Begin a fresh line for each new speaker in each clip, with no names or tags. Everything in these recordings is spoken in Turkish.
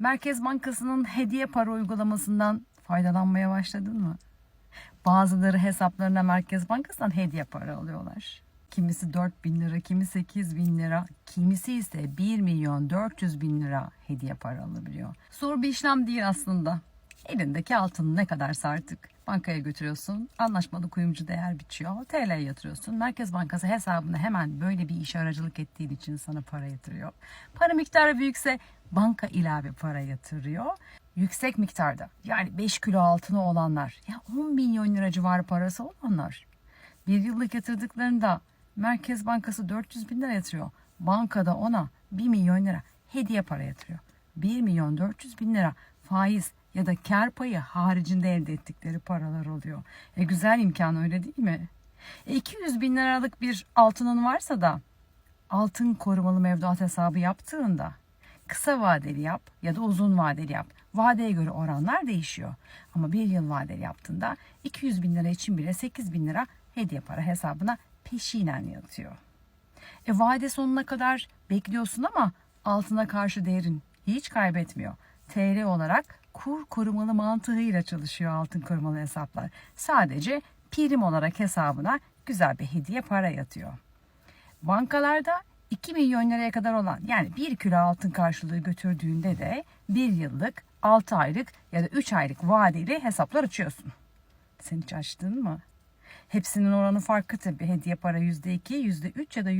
Merkez Bankası'nın hediye para uygulamasından faydalanmaya başladın mı? Bazıları hesaplarına Merkez Bankası'ndan hediye para alıyorlar. Kimisi 4 bin lira, kimi 8 bin lira, kimisi ise 1 milyon 400 bin lira hediye para alabiliyor. Zor bir işlem değil aslında. Elindeki altın ne kadarsa artık bankaya götürüyorsun. Anlaşmalı kuyumcu değer biçiyor. TL'ye yatırıyorsun. Merkez Bankası hesabına hemen böyle bir iş aracılık ettiğin için sana para yatırıyor. Para miktarı büyükse banka ilave para yatırıyor. Yüksek miktarda yani 5 kilo altını olanlar ya 10 milyon lira civarı parası olanlar bir yıllık yatırdıklarında Merkez Bankası 400 bin lira yatırıyor. Bankada ona 1 milyon lira hediye para yatırıyor. 1 milyon 400 bin lira faiz ya da kar payı haricinde elde ettikleri paralar oluyor. E güzel imkan öyle değil mi? E 200 bin liralık bir altının varsa da altın korumalı mevduat hesabı yaptığında kısa vadeli yap ya da uzun vadeli yap. Vadeye göre oranlar değişiyor. Ama bir yıl vadeli yaptığında 200 bin lira için bile 8 bin lira hediye para hesabına peşinen yatıyor. E vade sonuna kadar bekliyorsun ama altına karşı değerin hiç kaybetmiyor. TL olarak kur korumalı mantığıyla çalışıyor altın korumalı hesaplar. Sadece prim olarak hesabına güzel bir hediye para yatıyor. Bankalarda 2 milyon liraya kadar olan yani 1 kilo altın karşılığı götürdüğünde de 1 yıllık, 6 aylık ya da 3 aylık vadeli hesaplar açıyorsun. Sen hiç açtın mı? Hepsinin oranı farklı tabii. Hediye para %2, %3 ya da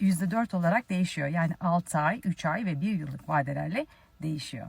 %4 olarak değişiyor. Yani 6 ay, 3 ay ve 1 yıllık vadelerle değişiyor.